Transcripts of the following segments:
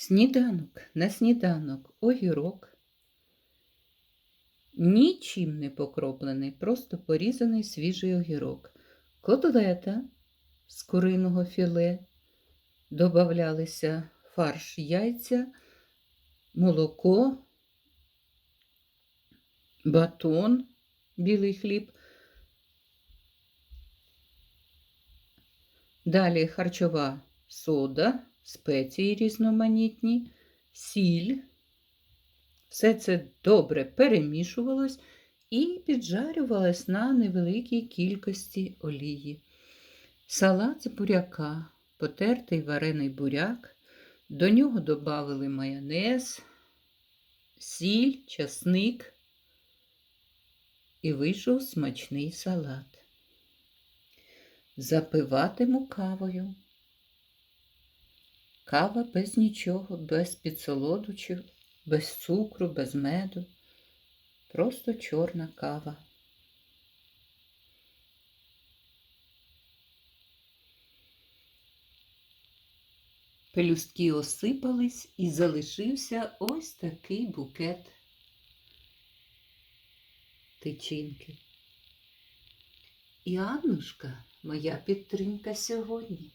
Сніданок на сніданок огірок. Нічим не покроплений, просто порізаний свіжий огірок. Котлета з куриного філе. Добавлялися фарш яйця, молоко, батон, білий хліб. Далі харчова сода, спеції різноманітні, сіль. Все це добре перемішувалось і піджарювалось на невеликій кількості олії. Салат з буряка, потертий варений буряк. До нього додали майонез, сіль, часник і вийшов смачний салат. Запиватиму кавою. Кава без нічого, без підсолодучів, без цукру, без меду. Просто чорна кава. Пелюстки осипались і залишився ось такий букет тичинки. І Аннушка моя підтримка сьогодні.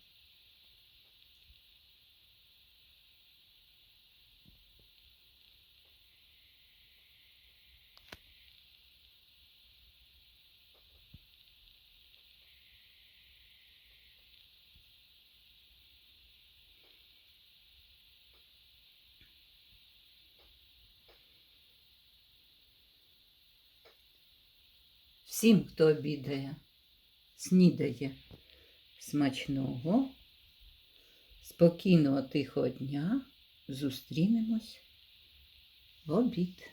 Всім, хто обідає, снідає смачного, спокійного тихого дня. Зустрінемось в обід.